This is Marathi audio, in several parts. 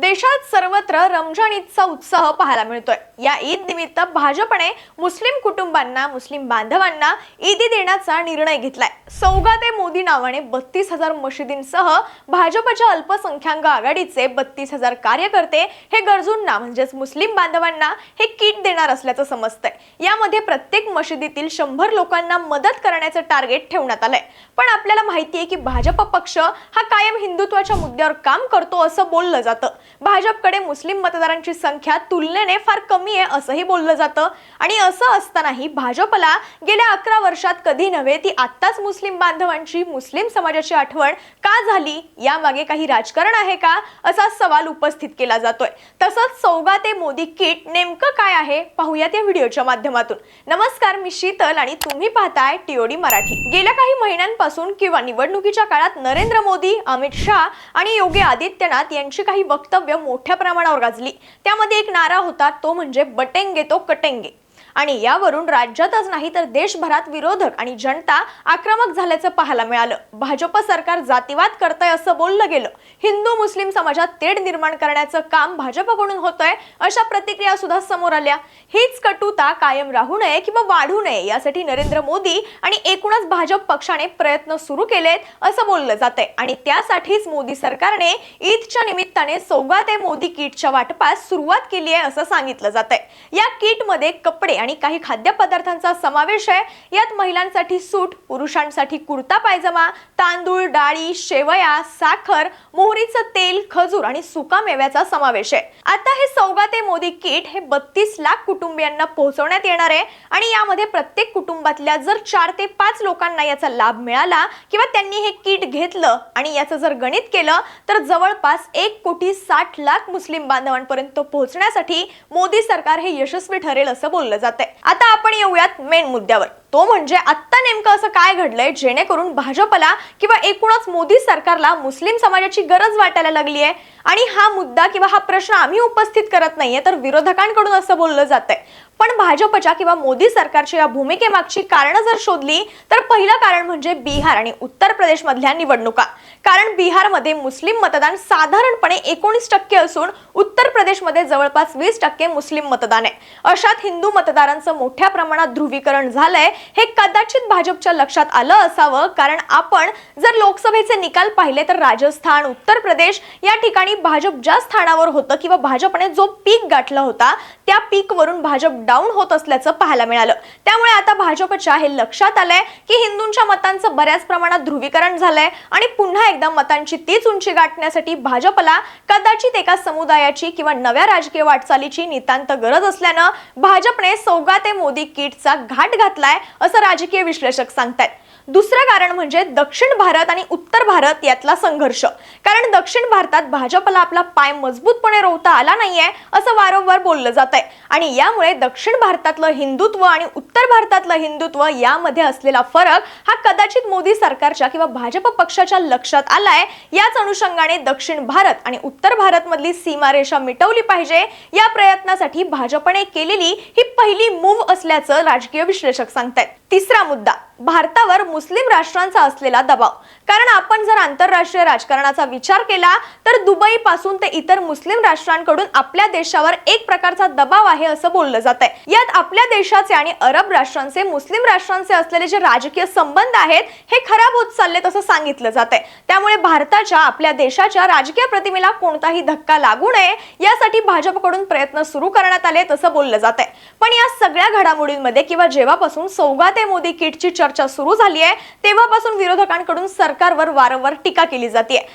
देशात सर्वत्र रमजान ईदचा उत्साह पाहायला मिळतोय. या ईद निमित्त भाजपने मुस्लिम कुटुंबांना मुस्लिम बांधवांना ईदी देण्याचा निर्णय घेतलाय. सौगाते मोदी नावाने बत्तीस हजार मशिदींसह भाजपच्या अल्पसंख्याक आघाडीचे बत्तीस हजार कार्यकर्ते हे गरजूंना म्हणजेच मुस्लिम बांधवांना हे किट देणार असल्याचं समजतंय. यामध्ये प्रत्येक मशिदीतील शंभर लोकांना मदत करण्याचं टार्गेट ठेवण्यात आलंय. पण आपल्याला माहितीये की भाजप पक्ष हा कायम हिंदुत्वाच्या मुद्द्यावर काम करतो असं बोललं जातं. भाजपकडे मुस्लिम मतदारांची संख्या तुलनेने फार कमी आहे असंही बोललं जातं. आणि असं असतानाही भाजपला गेल्या अकरा वर्षात कधी नव्हे ती आत्ताच मुस्लिम बांधवांची मुस्लिम समाजाची आठवण का झाली? यामागे काही राजकारण आहे का? असा सवाल उपस्थित केला जातोय. तसंच सौगाते मोदी किट नेमकं काय आहे? पाहूयात या व्हिडिओच्या माध्यमातून. नमस्कार मी शीतल आणि तुम्ही पाहताय टीओडी मराठी. गेल्या काही महिन्यांपासून किंवा निवडणुकीच्या काळात नरेंद्र मोदी अमित शहा आणि योगी आदित्यनाथ यांची काही वक्तव्य मोठ्या प्रमाणावर गाजली. त्यामध्ये एक नारा होता तो म्हणजे बटेंगे तो कटेंगे. आणि यावरून राज्यातच नाही तर देशभरात विरोधक आणि जनता आक्रमक झाल्याचं पाहायला मिळालं. भाजप सरकार जातीवाद करतंय असं बोललं गेलं. हिंदू मुस्लिम समाजात तेढ निर्माण करण्याचं काम भाजपकडून होतंय अशा प्रतिक्रिया सुद्धा समोर आल्या. हीच कटुता कायम राहू नये किंवा वाढू नये यासाठी नरेंद्र मोदी आणि एकूणच भाजप पक्षाने प्रयत्न सुरू केलेत असं बोललं जातंय. आणि त्यासाठीच मोदी सरकारने ईदच्या निमित्ताने सौगाते मोदी किटच्या वाटपास सुरुवात केली आहे असं सांगितलं जातंय. या किटमध्ये कपडे आणि काही खाद्यपदार्थांचा समावेश आहे. यात महिलांसाठी सूट पुरुषांसाठी कुर्ता पायजमा तांदूळ डाळी शेवया साखर मोहरीचं तेल खजूर आणि सुका मेव्याचा समावेश आहे. आता हे सौगाते मोदी किट हे बत्तीस लाख कुटुंबियांना पोहोचवण्यात येणार आहे. आणि यामध्ये प्रत्येक कुटुंबातल्या जर चार ते पाच लोकांना याचा लाभ मिळाला किंवा त्यांनी हे किट घेतलं आणि याचं जर गणित केलं तर जवळपास एक कोटी साठ लाख मुस्लिम बांधवांपर्यंत पोहोचण्यासाठी मोदी सरकार हे यशस्वी ठरेल असं बोललं जातंय आता आपण येऊयात मेन मुद्द्यावर. तो म्हणजे आत्ता नेमकं असं काय घडलंय जेणेकरून भाजपला किंवा एकूणच मोदी सरकारला मुस्लिम समाजाची गरज वाटायला लागली आहे आणि हा मुद्दा किंवा हा प्रश्न आम्ही उपस्थित करत नाहीये तर विरोधकांकडून असं बोललं जातंय. पण भाजपच्या किंवा मोदी सरकारच्या या भूमिकेमागची कारणं जर शोधली तर पहिलं कारण म्हणजे बिहार आणि उत्तर प्रदेश मधल्या निवडणुका. कारण बिहारमध्ये मुस्लिम मतदान साधारणपणे एकोणीस टक्के असून उत्तर प्रदेशमध्ये जवळपास वीस टक्के मुस्लिम मतदान आहे. अशात हिंदू मतदारांचं मोठ्या प्रमाणात ध्रुवीकरण झालंय हे कदाचित भाजपच्या लक्षात आलं असावं कारण आपण जर लोकसभेचे निकाल पाहिले तर राजस्थान उत्तर प्रदेश या ठिकाणी भाजप ज्या स्थानावर होतं किंवा भाजपने जो पीक गाठला होता त्या पीक वरून भाजप डाऊन होत असल्याचं पाहायला मिळालं. त्यामुळे आता भाजपच्या हे लक्षात आलंय की हिंदूंच्या मतांचं बऱ्याच प्रमाणात ध्रुवीकरण झालंय आणि पुन्हा एकदा मतांची तीच उंची गाठण्यासाठी भाजपला कदाचित एका समुदायाची किंवा नव्या राजकीय वाटचालीची नितांत गरज असल्यानं भाजपने सौगाते मोदी किटचा घाट घातलाय असं राजकीय विश्लेषक सांगतायत. दुसरं कारण म्हणजे दक्षिण भारत आणि उत्तर भारत यातला संघर्ष. कारण दक्षिण भारतात भाजपला आपला पाय मजबूतपणे रोवता आला नाहीये असं वारंवार बोललं जात आहे आणि यामुळे दक्षिण भारतातलं हिंदुत्व आणि उत्तर भारतातलं हिंदुत्व यामध्ये असलेला फरक हा कदाचित मोदी सरकारच्या किंवा भाजप पक्षाच्या लक्षात आलाय. याच अनुषंगाने दक्षिण भारत आणि उत्तर भारत मधली सीमारेषा मिटवली पाहिजे. या प्रयत्नासाठी भाजपने केलेली ही पहिली मूव्ह असल्याचं राजकीय विश्लेषक सांगतायत. तिसरा मुद्दा भारतावर मुस्लिम राष्ट्रांचा असलेला दबाव. कारण आपण जर आंतरराष्ट्रीय राजकारणाचा विचार केला तर दुबई पासून ते इतर मुस्लिम राष्ट्रांकडून आपल्या देशावर एक प्रकारचा दबाव आहे असं बोललं जात आहे यात आपल्या देशाचे आणि अरब राष्ट्रांचे मुस्लिम राष्ट्रांचे असलेले जे राजकीय संबंध आहेत हे खराब होत चाललेत असं सांगितलं जात आहे त्यामुळे भारताच्या आपल्या देशाच्या राजकीय प्रतिमेला कोणताही धक्का लागू नये यासाठी भाजपकडून प्रयत्न सुरू करण्यात आले तसं बोललं जात आहे पण या सगळ्या घडामोडींमध्ये किंवा जेव्हापासून सौगाते मोदी किटची चर्चा सुरू झाली आहे. तेव्हापासून विरोधकांकडून सरकारवर वारंवार टीका केली जाते.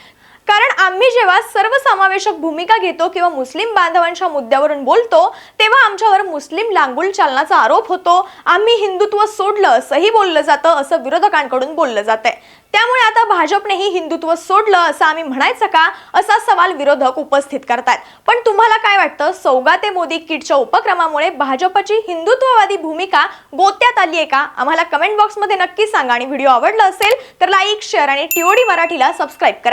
कारण आम्ही जेव्हा सर्वसमावेशक भूमिका घेतो किंवा मुस्लिम बांधवांच्या मुद्द्यावरून बोलतो तेव्हा आमच्यावर मुस्लिम लांगुल चालनाचा आरोप होतो. आम्ही हिंदुत्व सोडलं असंही बोललं जातं असं विरोधकांकडून बोललं जातंय. त्यामुळे आता भाजपनेही हिंदुत्व सोडलं असं आम्ही म्हणायचं का? असा सवाल विरोधक उपस्थित करतात. पण तुम्हाला काय वाटतं? सौगाते मोदी किटच्या उपक्रमामुळे भाजपची हिंदुत्ववादी भूमिका गोत्यात आली आहे का? आम्हाला कमेंट बॉक्समध्ये नक्की सांगा. आणि व्हिडिओ आवडला असेल तर लाईक शेअर आणि टीओडी मराठीला सबस्क्राईब करा.